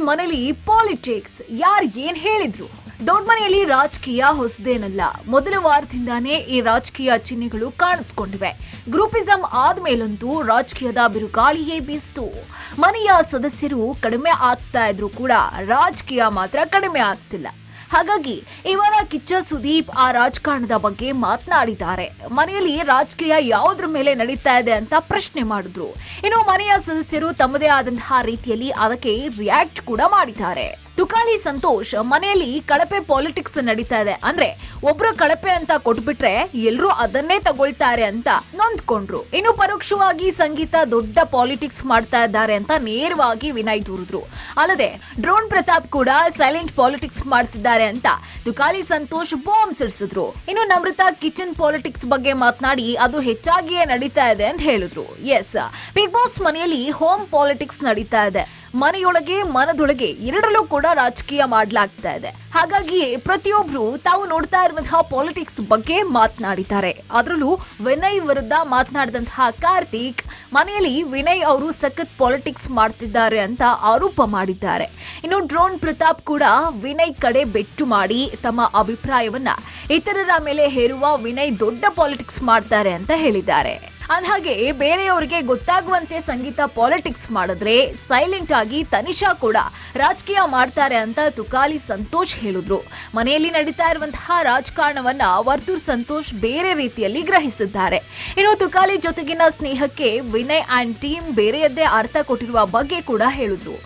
ಮನೇಲಿ ಪಾಲಿಟಿಕ್ಸ್, ಯಾರು ಏನ್ ಹೇಳಿದ್ರು? ದೊಡ್ಡ ಮನೆಯಲ್ಲಿ ರಾಜಕೀಯ ಹೊಸದೇನಲ್ಲ. ಮೊದಲ ವಾರದಿಂದಾನೇ ಈ ರಾಜಕೀಯ ಚಿಹ್ನೆಗಳು ಕಾಣಿಸ್ಕೊಂಡಿವೆ. ಗ್ರೂಪಿಸಂ ಆದ್ಮೇಲಂತೂ ರಾಜಕೀಯದ ಬಿರುಗಾಳಿಯೇ ಬೀಸ್ತು. ಮನೆಯ ಸದಸ್ಯರು ಕಡಿಮೆ ಆಗ್ತಾ ಇದ್ರು ಕೂಡ ರಾಜಕೀಯ ಮಾತ್ರ ಕಡಿಮೆ ಆಗ್ತಿಲ್ಲ. ಹಾಗಾಗಿ ಇವರ ಕಿಚ್ಚ ಸುದೀಪ್ ಆ ರಾಜಕಾರಣದ ಬಗ್ಗೆ ಮಾತನಾಡಿದ್ದಾರೆ. ಮನೆಯಲ್ಲಿ ರಾಜಕೀಯ ಯಾವುದ್ರ ಮೇಲೆ ನಡೀತಾ ಇದೆ ಅಂತ ಪ್ರಶ್ನೆ ಮಾಡಿದ್ರು. ಇನ್ನು ಮನೆಯ ಸದಸ್ಯರು ತಮ್ಮದೇ ಆದಂತಹ ರೀತಿಯಲ್ಲಿ ಅದಕ್ಕೆ ರಿಯಾಕ್ಟ್ ಕೂಡ ಮಾಡಿದ್ದಾರೆ. ತುಕಾಲಿ ಸಂತೋಷ್ ಮನೆಯಲ್ಲಿ ಕಳಪೆ ಪಾಲಿಟಿಕ್ಸ್ ನಡೀತಾ ಇದೆ. ಅಂದ್ರೆ ಒಬ್ರು ಕಳಪೆ ಅಂತ ಕೊಟ್ಬಿಟ್ರೆ ಎಲ್ಲರೂ ಅದನ್ನೇ ತಗೊಳ್ತಾರೆ ಅಂತ ನೊಂದ್ಕೊಂಡ್ರು. ಇನ್ನು ಪರೋಕ್ಷವಾಗಿ ಸಂಗೀತ ದೊಡ್ಡ ಪಾಲಿಟಿಕ್ಸ್ ಮಾಡ್ತಾ ಇದ್ದಾರೆ ಅಂತ ನೇರವಾಗಿ ವಿನಯ್ ದೂರಿದ್ರು. ಅಲ್ಲದೆ ಡ್ರೋನ್ ಪ್ರತಾಪ್ ಕೂಡ ಸೈಲೆಂಟ್ ಪಾಲಿಟಿಕ್ಸ್ ಮಾಡ್ತಿದ್ದಾರೆ ಅಂತ ತುಕಾಲಿ ಸಂತೋಷ್ ಬಾಂಬ್ ಸಿಡಿಸಿದ್ರು ಇನ್ನು ನಮೃತ ಕಿಚನ್ ಪಾಲಿಟಿಕ್ಸ್ ಬಗ್ಗೆ ಮಾತನಾಡಿ ಅದು ಹೆಚ್ಚಾಗಿಯೇ ನಡೀತಾ ಇದೆ ಅಂತ ಹೇಳಿದ್ರು. ಎಸ್ ಬಿಗ್ ಬಾಸ್ ಮನೆಯಲ್ಲಿ ಹೋಮ್ ಪಾಲಿಟಿಕ್ಸ್ ನಡೀತಾ ಇದೆ. ಮನೆಯೊಳಗೆ, ಮನದೊಳಗೆ ಎರಡರಲ್ಲೂ ಕೂಡ ರಾಜಕೀಯ ಮಾಡಲಾಗ್ತಾ ಇದೆ. ಹಾಗಾಗಿ ಪ್ರತಿಯೊಬ್ರು ತಾವು ನೋಡ್ತಾ ಇರುವಂತಹ ಪಾಲಿಟಿಕ್ಸ್ ಬಗ್ಗೆ ಮಾತನಾಡಿದ್ದಾರೆ. ಅದರಲ್ಲೂ ವಿನಯ್ ವಿರುದ್ಧ ಮಾತನಾಡಿದಂತಹ ಕಾರ್ತಿಕ್, ಮನೆಯಲ್ಲಿ ವಿನಯ್ ಅವರು ಸಖತ್ ಪಾಲಿಟಿಕ್ಸ್ ಮಾಡ್ತಿದ್ದಾರೆ ಅಂತ ಆರೋಪ ಮಾಡಿದ್ದಾರೆ. ಇನ್ನು ಡ್ರೋನ್ ಪ್ರತಾಪ್ ಕೂಡ ವಿನಯ್ ಕಡೆ ಬೆಟ್ಟು ಮಾಡಿ ತಮ್ಮ ಅಭಿಪ್ರಾಯವನ್ನ ಇತರರ ಮೇಲೆ ಹೇರುವ ವಿನಯ್ ದೊಡ್ಡ ಪಾಲಿಟಿಕ್ಸ್ ಮಾಡ್ತಾರೆ ಅಂತ ಹೇಳಿದ್ದಾರೆ. ಅಂದ್ಹಾಗೆ ಬೇರೆಯವರಿಗೆ ಗೊತ್ತಾಗುವಂತೆ ಸಂಗೀತ ಪಾಲಿಟಿಕ್ಸ್ ಮಾಡಿದ್ರೆ ಸೈಲೆಂಟ್ ಆಗಿ ತನಿಷಾ ಕೂಡ ರಾಜಕೀಯ ಮಾಡ್ತಾರೆ ಅಂತ ತುಕಾಲಿ ಸಂತೋಷ್ ಹೇಳಿದ್ರು. ಮನೆಯಲ್ಲಿ ನಡೀತಾ ಇರುವಂತಹ ರಾಜಕಾರಣವನ್ನ ವರ್ತೂರ್ ಸಂತೋಷ್ ಬೇರೆ ರೀತಿಯಲ್ಲಿ ಗ್ರಹಿಸಿದ್ದಾರೆ. ಇನ್ನು ತುಕಾಲಿ ಜೊತೆಗಿನ ಸ್ನೇಹಕ್ಕೆ ವಿನಯ್ ಅಂಡ್ ಟೀಮ್ ಬೇರೆಯದ್ದೇ ಅರ್ಥ ಕೊಟ್ಟಿರುವ ಬಗ್ಗೆ ಕೂಡ ಹೇಳಿದ್ರು.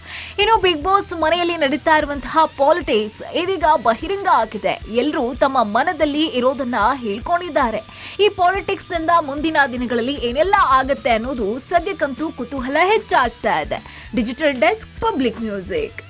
ಇನ್ನು ಬಿಗ್ ಬಾಸ್ ಮನೆಯಲ್ಲಿ ನಡೀತಾ ಇರುವಂತಹ ಪಾಲಿಟಿಕ್ಸ್ ಇದೀಗ ಬಹಿರಂಗ ಆಗಿದೆ. ಎಲ್ಲರೂ ತಮ್ಮ ಮನದಲ್ಲಿ ಇರೋದನ್ನ ಹೇಳ್ಕೊಂಡಿದ್ದಾರೆ. ಈ ಪಾಲಿಟಿಕ್ಸ್ನಿಂದ ಮುಂದಿನ ದಿನಗಳಲ್ಲಿ ಏನೆಲ್ಲ ಆಗುತ್ತೆ ಅನ್ನೋದು ಸದ್ಯಕ್ಕಂತೂ ಕುತೂಹಲ ಹೆಚ್ಚಾಗ್ತಾ ಇದೆ. Digital desk public music